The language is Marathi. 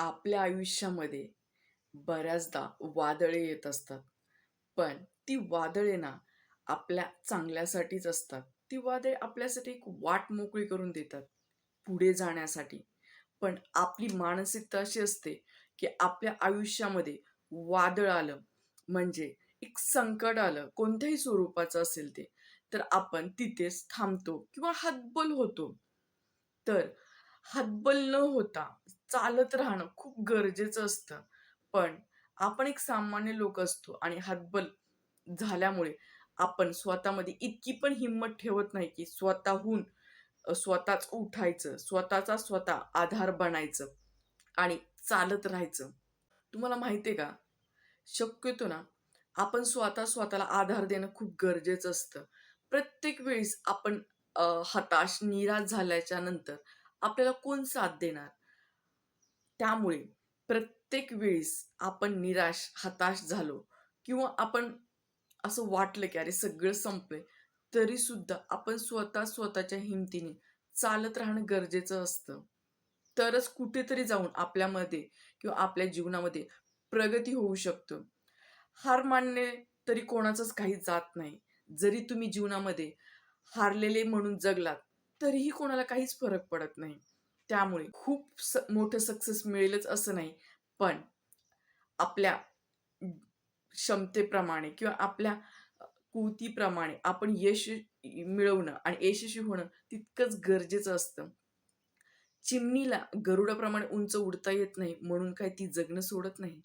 आपल्या आयुष्यामध्ये बऱ्याचदा वादळे येत असतात. पण ती वादळे ना आपल्या चांगल्यासाठीच असतात. ती वादळे आपल्यासाठी एक वाट मोकळी करून देतात. पुढे जाण्यासाठी. पण आपली मानसिकता अशी असते की आपल्या आयुष्यामध्ये वादळ आलं म्हणजे एक संकट आलं कोणत्याही स्वरूपाचं असेल ते तर आपण तिथेच थांबतो किंवा हतबल होतो. तर हतबल न होता चालत राहणं खूप गरजेचं असतं. पण आपण एक सामान्य लोक असतो आणि हतबल झाल्यामुळे आपण स्वतःमध्ये इतकी पण हिंमत ठेवत नाही की स्वतःहून स्वतःच उठायचं स्वतःचा स्वतः आधार बनायचं आणि चालत राहायचं. तुम्हाला माहिती आहे का? शक्यतो ना आपण स्वतः स्वतःला आधार देणं खूप गरजेचं असतं. प्रत्येक वेळेस आपण हताश निराश झाल्याच्यानंतर आपल्याला कोण साथ देणार? त्यामुळे प्रत्येक वेळेस आपण निराश हताश झालो किंवा आपण असं वाटलं की अरे सगळं संपलंय तरी सुद्धा आपण स्वतः स्वतःच्या हिमतीने चालत राहणं गरजेचं असतं. तरच कुठेतरी जाऊन आपल्यामध्ये किंवा आपल्या जीवनामध्ये प्रगती होऊ शकतो. हार मानणे तरी कोणाचंच काही जात नाही. जरी तुम्ही जीवनामध्ये हारलेले म्हणून जगलात तरीही कोणाला काहीच फरक पडत नाही. त्यामुळे खूप स मोठं सक्सेस मिळेलच असं नाही. पण आपल्या क्षमतेप्रमाणे किंवा आपल्या कुवतीप्रमाणे कृतीप्रमाणे आपण यश मिळवणं आणि यशस्वी होणं तितकंच गरजेचं असतं. चिमणीला गरुडाप्रमाणे उंच उडता येत नाही म्हणून काय ती जगणं सोडत नाही.